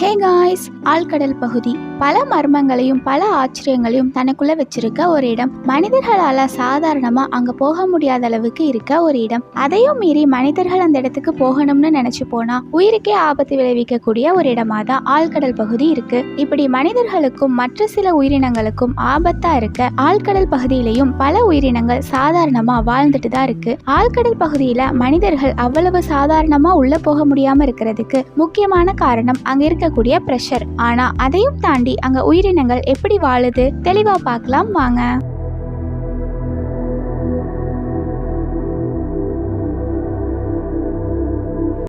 Hey guys ஆழ்கடல் பகுதி பல மர்மங்களையும் பல ஆச்சரியங்களையும் தனக்குள்ள வச்சிருக்க ஒரு இடம். மனிதர்களால சாதாரணமா அங்க போக முடியாத அளவுக்கு இருக்க ஒரு இடம். அதையும் மீறி மனிதர்கள் அந்த இடத்துக்கு போகணும்னு நினைச்சு போனா உயிருக்கே ஆபத்து விளைவிக்கக்கூடிய ஒரு இடமா தான் ஆழ்கடல் பகுதி இருக்கு. இப்படி மனிதர்களுக்கும் மற்ற சில உயிரினங்களுக்கும் ஆபத்தா இருக்க ஆழ்கடல் பகுதியிலையும் பல உயிரினங்கள் சாதாரணமா வாழ்ந்துட்டு தான் இருக்கு. ஆழ்கடல் பகுதியில மனிதர்கள் அவ்வளவு சாதாரணமா உள்ள போக முடியாம இருக்கிறதுக்கு முக்கியமான காரணம் அங்க இருக்கக்கூடிய பிரஷர் ஆனா அதையும் தாண்டி அங்க உயிரினங்கள் எப்படி வாழுது தெளிவா பார்க்கலாம் வாங்க.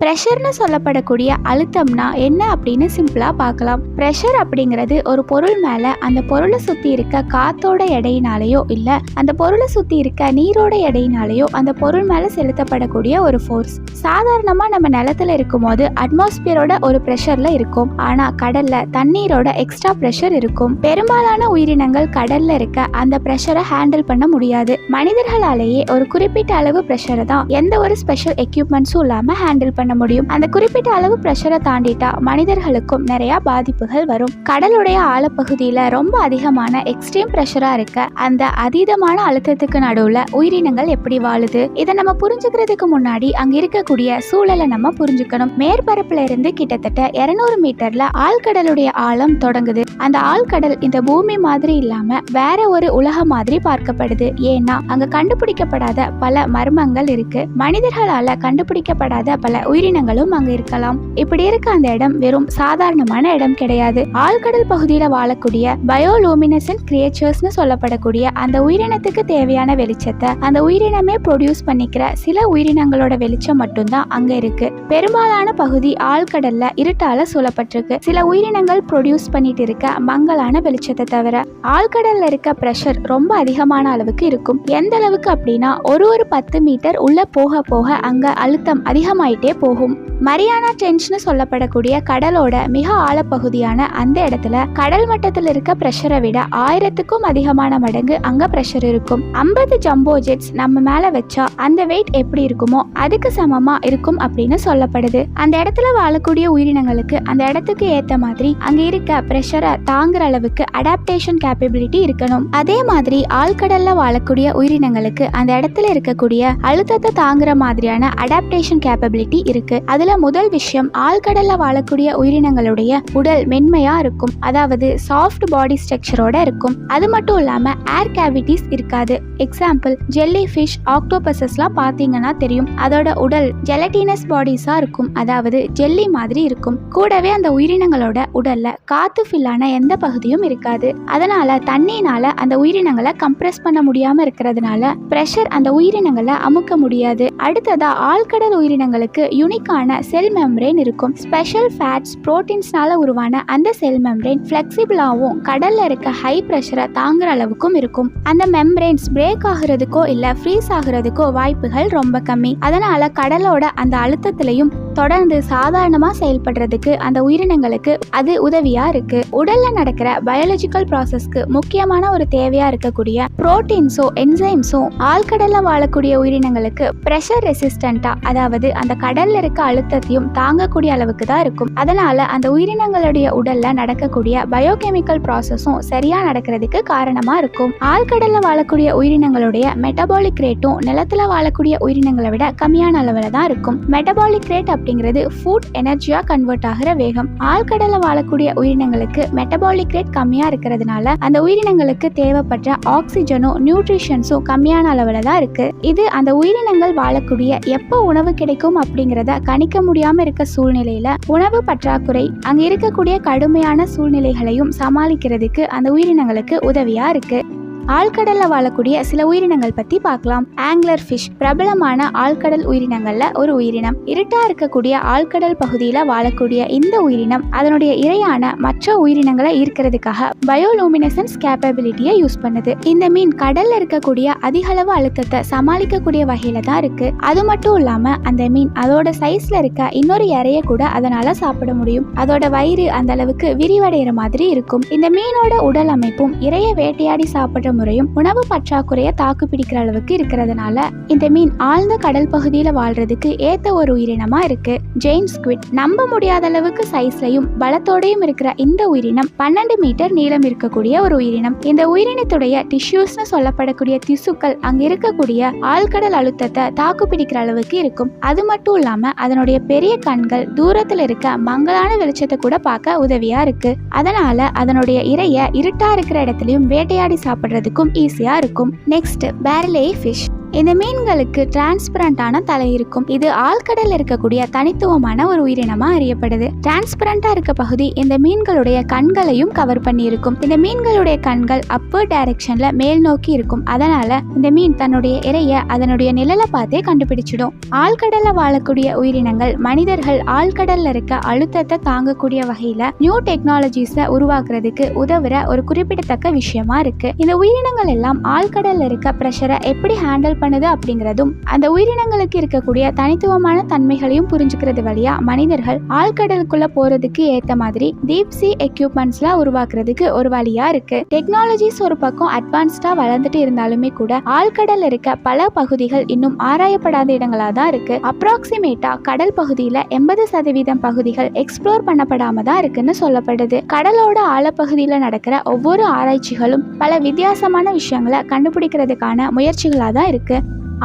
ப்ரெஷர்னு சொல்லப்படக்கூடிய அழுத்தம்னா என்ன அப்படின்னு சிம்பிளாக பார்க்கலாம். ப்ரெஷர் அப்படிங்கிறது ஒரு பொருள் மேலே அந்த பொருளை சுற்றி இருக்க காத்தோட எடையினாலேயோ இல்லை அந்த பொருளை சுற்றி இருக்க நீரோட எடையினாலேயோ அந்த பொருள் மேலே செலுத்தப்படக்கூடிய ஒரு ஃபோர்ஸ் சாதாரணமாக நம்ம நிலத்துல இருக்கும்போது அட்மாஸ்பியரோட ஒரு ப்ரெஷரில் இருக்கும். ஆனால் கடலில் தண்ணீரோட எக்ஸ்ட்ரா ப்ரெஷர் இருக்கும். பெரும்பாலான உயிரினங்கள் கடலில் இருக்க அந்த ப்ரெஷரை ஹேண்டில் பண்ண முடியாது. மனிதர்களாலேயே ஒரு குறிப்பிட்ட அளவு ப்ரெஷரை தான் எந்த ஒரு ஸ்பெஷல் எக்யூப்மெண்ட்ஸும் இல்லாமல் ஹேண்டில் பண்ண முடியும். அந்த குறிப்பிட்ட அளவு ப்ரெஷரை தாண்டிட்டா மனிதர்களுக்கும் நிறைய பாதிப்புகள் வரும். கடலுடைய ஆழப்பகுதியில ரொம்ப அதிகமான எக்ஸ்ட்ரீம் ப்ரெஷரா இருக்க அந்த அதீதமான அழுத்தத்துக்கு நடுவுல உயிரினங்கள் எப்படி வாழுது? இதை நம்ம புரிஞ்சுக்கிறதுக்கு முன்னாடி அங்க இருக்கக்கூடிய சூழலை நம்ம புரிஞ்சுக்கணும். மேற்பரப்புல இருந்து கிட்டத்தட்ட 200 மீட்டர்ல ஆழ்கடலுடைய ஆழம் தொடங்குது. அந்த ஆழ்கடல் இந்த பூமி மாதிரி இல்லாம வேற ஒரு உலக மாதிரி பார்க்கப்படுது. ஏன்னா அங்க கண்டுபிடிக்கப்படாத பல மர்மங்கள் இருக்கு. மனிதர்களால கண்டுபிடிக்கப்படாத பல உயிர் உயிரினங்களும் அங்கு இருக்கலாம். இப்படி இருக்க அந்த இடம் வெறும் சாதாரணமான இடம் கிடையாது. ஆழ்கடல் பகுதியில வாழக்கூடிய பயோலூமினசன் கிரியேச்சர்ஸ்னு சொல்லப்படக்கூடிய அந்த உயிரினத்துக்கு தேவையான வெளிச்சத்தை அந்த உயிரினமே ப்ரொடியூஸ் பண்ணிக்கிற சில உயிரினங்களோட வெளிச்சம் மட்டும்தான் அங்க இருக்கு. பெரும்பாலான பகுதி ஆழ்கடல்ல இருட்டால சூழப்பட்டிருக்கு. சில உயிரினங்கள் ப்ரொடியூஸ் பண்ணிட்டு இருக்க மங்கலான வெளிச்சத்தை தவிர ஆழ்கடல்ல இருக்க ப்ரெஷர் ரொம்ப அதிகமான அளவுக்கு இருக்கும். எந்த அளவுக்கு அப்படின்னா ஒரு ஒரு பத்து மீட்டர் உள்ள போக போக அங்க அழுத்தம் அதிகமாயிட்டே போகும். போகும். மரியானா டென்ச்னு சொல்லப்படக்கூடிய கடலோட மிக ஆழப்பகுதியான அந்த இடத்துல கடல் மட்டத்தில் இருக்க ப்ரெஷரை விட ஆயிரத்துக்கும் அதிகமான மடங்கு அங்க ப்ரெஷர் இருக்கும். ஐம்பது ஜம்போ ஜெட்ஸ் நம்ம மேல வச்சா அந்த வெயிட் எப்படி இருக்குமோ அதுக்கு சமமா இருக்கும் அப்படின்னு சொல்லப்படுது. அந்த இடத்துல வாழக்கூடிய உயிரினங்களுக்கு அந்த இடத்துக்கு ஏத்த மாதிரி அங்க இருக்க ப்ரெஷரை தாங்குற அளவுக்கு அடாப்டேஷன் கேப்பபிலிட்டி இருக்கணும். அதே மாதிரி ஆழ்கடல்ல வாழக்கூடிய உயிரினங்களுக்கு அந்த இடத்துல இருக்கக்கூடிய அழுத்தத்தை தாங்குற மாதிரியான அடாப்டேஷன் கேப்பபிலிட்டி இருக்கு இருக்கு. அதுல முதல் விஷயம் ஆழ்கடல்ல வாழக்கூடிய உயிரினங்களுடைய உடல் மென்மையா இருக்கும். அதாவது சாஃப்ட் பாடி ஸ்ட்ரக்சரோட இருக்கும். அது மட்டும் இல்லாம ஏர் கேவிட்டிஸ் இருக்காது. எக்ஸாம்பிள் ஜெல்லி ஃபிஷ் ஆக்டோபஸஸ்லாம் பார்த்தீங்கன்னா தெரியும். அதோட உடல் ஜெலட்டினஸ் பாடிஸா இருக்கும். அதாவது ஜெல்லி மாதிரி இருக்கும். கூடவே அந்த உயிரினங்களோட உடல்ல காத்து ஃபில்லான எந்த பகுதியும் இருக்காது. அதனால தண்ணினால அந்த உயிரினங்களை கம்ப்ரெஸ் பண்ண முடியாம இருக்கிறதுனால பிரஷர் அந்த உயிரினங்களை அமுக்க முடியாது. அடுத்ததா ஆழ்கடல் உயிரினங்களுக்கு யூனிக்கான செல் மெம்ரேன் இருக்கும். ஸ்பெஷல் ஃபேட்ஸ் ப்ரோட்டீன்ஸ்னால உருவான அந்த செல் மெம்ரேன் ஃப்ளெக்சிபிளாகவும் கடல்ல இருக்க ஹை ப்ரெஷரை தாங்குற அளவுக்கும் இருக்கும். அந்த மெம்ரேன்ஸ் பிரேக் ஆகுறதுக்கோ இல்ல ஃப்ரீஸ் ஆகுறதுக்கோ வாய்ப்புகள் ரொம்ப கம்மி. அதனால கடலோட அந்த அழுத்தத்திலையும் தொடர்ந்து சாதாரணமாக செயல்படுறதுக்கு அந்த உயிரினங்களுக்கு அது உதவியா இருக்கு. உடல்ல நடக்கிற பயாலஜிக்கல் ப்ராசஸ்க்கு முக்கியமான ஒரு தேவையா இருக்கக்கூடிய புரோட்டீன்ஸோ என்சைம்ஸோ ஆழ்கடல்ல வாழக்கூடிய உயிரினங்களுக்கு ப்ரெஷர் ரெசிஸ்டண்டா அதாவது அந்த கடல்ல இருக்க அழுத்தத்தையும் தாங்கக்கூடிய அளவுக்கு தான் இருக்கும். அதனால அந்த உயிரினங்களுடைய உடல்ல நடக்கக்கூடிய பயோகெமிக்கல் ப்ராசஸும் சரியா நடக்கிறதுக்கு காரணமா இருக்கும். ஆழ்கடல்ல வாழக்கூடிய உயிரினங்களுடைய மெட்டபாலிக் ரேட்டும் நிலத்துல வாழக்கூடிய உயிரினங்களை விட கம்மியான அளவில் தான் இருக்கும். மெட்டபாலிக் ரேட் அப்படிங்கிறது ஃபுட் எனர்ஜியா கன்வெர்ட் ஆகிற வேகம். ஆழ்கடல வாழக்கூடிய உயிரினங்களுக்கு மெட்டபாலிக் ரேட் கம்மியா இருக்கிறதுனால அந்த உயிரினங்களுக்கு தேவைப்பட்ட ஆக்சிஜனும் நியூட்ரிஷன்ஸும் கம்மியான அளவில் தான் இருக்கு. இது அந்த உயிரினங்கள் வாழக்கூடிய எப்போ உணவு கிடைக்கும் அப்படிங்கிறத கணிக்க முடியாம இருக்க சூழ்நிலையில உணவு பற்றாக்குறை அங்க இருக்கக்கூடிய கடுமையான சூழ்நிலைகளையும் சமாளிக்கிறதுக்கு அந்த உயிரினங்களுக்கு உதவியா இருக்கு. ஆழ்கடல்ல வாழக்கூடிய சில உயிரினங்கள் பத்தி பார்க்கலாம். ஆங்கிலர் ஃபிஷ் பிரபலமான ஆழ்கடல் உயிரினங்கள்ல ஒரு உயிரினம். இருட்டா இருக்கக்கூடிய ஆழ்கடல் பகுதியில வாழக்கூடிய இந்த உயிரினம் அதனுடைய இரையான மற்ற உயிரினங்களை ஈர்க்கிறதுக்காக பயோலூமினசன்ஸ் கேப்பபிலிட்டியை யூஸ் பண்ணுது. இந்த மீன் கடல்ல இருக்கக்கூடிய அதிக அளவு அழுத்தத்தை சமாளிக்கக்கூடிய வகையில தான் இருக்கு. அது மட்டும் இல்லாம அந்த மீன் அதோட சைஸ்ல இருக்க இன்னொரு இறைய கூட அதனால சாப்பிட முடியும். அதோட வயிறு அந்த அளவுக்கு விரிவடைகிற மாதிரி இருக்கும். இந்த மீனோட உடல் அமைப்பும் இறைய வேட்டையாடி சாப்பிடுற முறையும் உணவு பற்றாக்குறையை தாக்கு பிடிக்கிற அளவுக்கு இருக்கிறதுனால இந்த மீன் ஆழ்ந்த கடல் பகுதியில் வாழ்றதுக்கு ஏத்த ஒரு உயிரினமா இருக்கு. ஜெயின் ஸ்குவிட் நம்ப முடியாத அளவுக்கு சைஸ்லயும் பலத்தோடையும் இருக்கிற இந்த உயிரினம் பன்னெண்டு மீட்டர் நீளம் இருக்கக்கூடிய ஒரு உயிரினம். இந்த உயிரினத்துடைய டிஷ்யூஸ்னு சொல்லப்படக்கூடிய திசுக்கள் அங்க இருக்கக்கூடிய ஆழ்கடல் அழுத்தத்தை தாக்கு பிடிக்கிற அளவுக்கு இருக்கும். அது மட்டும் இல்லாம அதனுடைய பெரிய கண்கள் தூரத்துல இருக்க மங்கலான வெளிச்சத்தை கூட பார்க்க உதவியா இருக்கு. அதனால அதனுடைய இரைய இருட்டா இருக்கிற இடத்துலயும் வேட்டையாடி பண்ணுறதுக்கும் ஈஸியா இருக்கும். நெக்ஸ்ட் பேரலே ஃபிஷ் இந்த மீன்களுக்கு டிரான்ஸ்பரண்டான தலை இருக்கும். இது ஆழ்கடல் இருக்கக்கூடிய தனித்துவமான ஒரு உயிரினமா அறியப்படுது. டிரான்ஸ்பரண்டா இருக்க பகுதி இந்த மீன்களுடைய கண்களையும் கவர் பண்ணி இருக்கும் இந்த மீன்களுடைய கண்கள் அப்பர் டைரக்ஷன்ல மேல் நோக்கி இருக்கும். அதனால இந்த மீன் தன்னுடைய இறைய அதனுடைய நிழலை பார்த்தே கண்டுபிடிச்சிடும். ஆழ்கடல்ல வாழக்கூடிய உயிரினங்கள் மனிதர்கள் ஆழ்கடல்ல இருக்க அழுத்தத்தை தாங்கக்கூடிய வகையில நியூ டெக்னாலஜிஸை உருவாக்குறதுக்கு உதவுற ஒரு குறிப்பிடத்தக்க விஷயமா இருக்கு. இந்த உயிரினங்கள் எல்லாம் ஆழ்கடல்ல இருக்க ப்ரெஷரை எப்படி ஹேண்டில் பண்ணுது அப்படிங்கிறதும் அந்த உயிரினங்களுக்கு இருக்கக்கூடிய தனித்துவமான தன்மைகளையும் புரிஞ்சுக்கிறது வழியா மனிதர்கள் ஆழ்கடலுக்குள்ள போறதுக்கு ஏத்த மாதிரி டீப் சி எக்யூப்மெண்ட்ஸ்லாம் உருவாக்குறதுக்கு ஒரு வழியா இருக்கு. டெக்னாலஜிஸ் ஒரு பக்கம் அட்வான்ஸ்டா வளர்ந்துட்டு இருந்தாலுமே கூட ஆழ்கடல் இருக்க பல பகுதிகள் இன்னும் ஆராயப்படாத இடங்களா தான் இருக்கு. அப்ராக்சிமேட்டா கடல் பகுதியில எண்பது சதவீதம் பகுதிகள் எக்ஸ்ப்ளோர் பண்ணப்படாம தான் இருக்குன்னு சொல்லப்படுது. கடலோட ஆழப்பகுதியில நடக்கிற ஒவ்வொரு ஆராய்ச்சிகளும் பல வித்தியாசமான விஷயங்களை கண்டுபிடிக்கிறதுக்கான முயற்சிகளா தான் இருக்கு.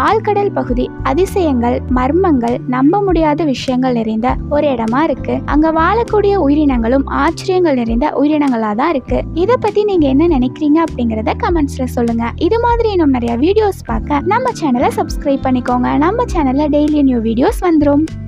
ஆழ்கடல் பகுதி அதிசயங்கள் மர்மங்கள் நம்ப முடியாத விஷயங்கள் நிறைந்த ஒரு இடமா இருக்கு. அங்க வாழக்கூடிய உயிரினங்களும் ஆச்சரியங்கள் நிறைந்த உயிரினங்களா தான் இருக்கு. இத பத்தி நீங்க என்ன நினைக்கிறீங்க அப்படிங்கறத கமெண்ட்ஸ்ல சொல்லுங்க. இது மாதிரி இன்னும் நிறைய வீடியோஸ் பார்க்க நம்ம சேனலை சப்ஸ்கிரைப் பண்ணிக்கோங்க. நம்ம சேனல்ல டெய்லி நியூ வீடியோஸ் வந்துரும்.